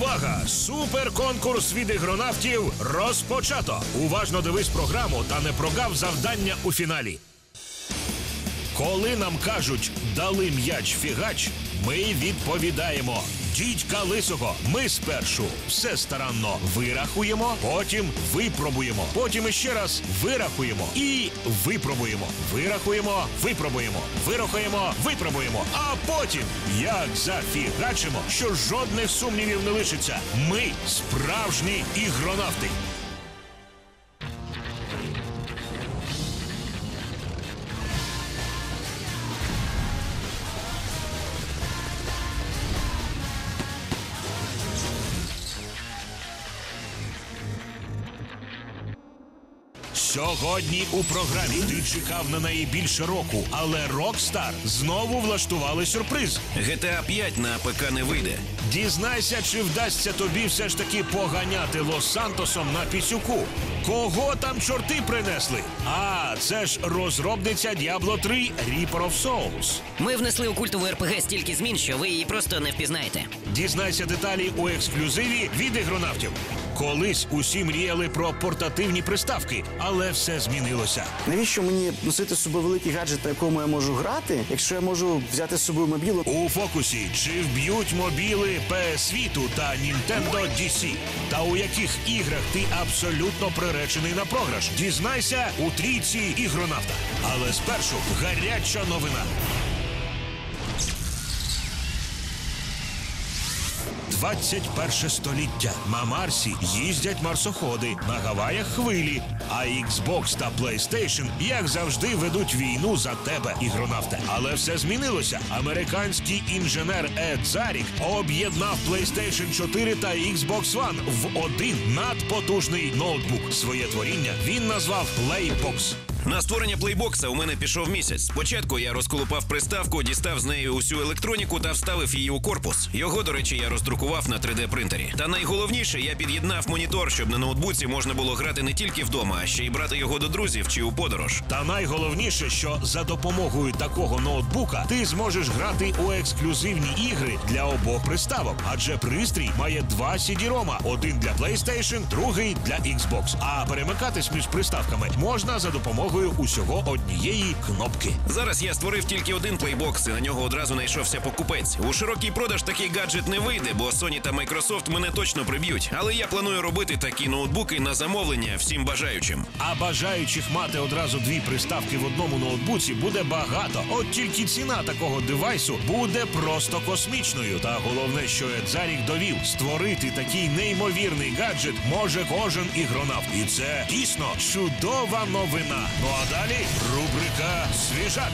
Увага! Суперконкурс від ігронавтів розпочато. Уважно дивись програму та не прогав завдання у фіналі. Коли нам кажуть дали м'яч фігач, ми відповідаємо. Дідька лисого, ми спершу все старанно вирахуємо, потім випробуємо, потім іще раз вирахуємо і випробуємо. Вирахуємо, випробуємо, вирахуємо, випробуємо. А потім як зафігачимо, що жодних сумнівів не лишиться. Ми справжні ігронавти. Сьогодні у програмі ти чекав на неї більше року, але Rockstar знову влаштували сюрприз. GTA 5 на ПК не вийде. Дізнайся, чи вдасться тобі все ж таки поганяти Лос-Сантосом на пісюку. Кого там чорти принесли? А це ж розробниця Diablo 3 Reaper of Souls. Ми внесли у культову РПГ стільки змін, що ви її просто не впізнаєте. Дізнайся деталі у ексклюзиві від ігронавтів. Колись усі мріяли про портативні приставки, але все змінилося. Навіщо мені носити з собою великий гаджет, на якому я можу грати, якщо я можу взяти з собою мобілу? У фокусі чи вб'ють мобіли PS світу та Nintendo DC? Та у яких іграх ти абсолютно приречений на програш? Дізнайся у трійці ігронавта. Але спершу гаряча новина. 21 століття. На Марсі їздять марсоходи, на Гаваях хвилі, а Xbox та PlayStation, як завжди, ведуть війну за тебе, ігронавте. Але все змінилося. Американський інженер Ед Зарік об'єднав PlayStation 4 та Xbox One в один надпотужний ноутбук. Своє творіння він назвав Playbox. На створення плейбокса у мене пішов місяць. Спочатку я розколупав приставку, дістав з неї усю електроніку та вставив її у корпус. Його, до речі, я роздрукував на 3D принтері. Та найголовніше, я під'єднав монітор, щоб на ноутбуці можна було грати не тільки вдома, а ще й брати його до друзів чи у подорож. Та найголовніше, що за допомогою такого ноутбука ти зможеш грати у ексклюзивні ігри для обох приставок, адже пристрій має два CD-рома: один для PlayStation, другий для Xbox. А перемикатись між приставками можна за допомогою усього однієї кнопки. Зараз я створив тільки один плейбокс, і на нього одразу знайшовся покупець. У широкий продаж такий гаджет не вийде, бо Sony та Microsoft мене точно приб'ють. Але я планую робити такі ноутбуки на замовлення всім бажаючим. А бажаючих мати одразу дві приставки в одному ноутбуці буде багато. От тільки ціна такого девайсу буде просто космічною. Та головне, що Едзарік довів, створити такий неймовірний гаджет може кожен ігронавт. І це дійсно чудова новина. Ну а далі рубрика Свіжак.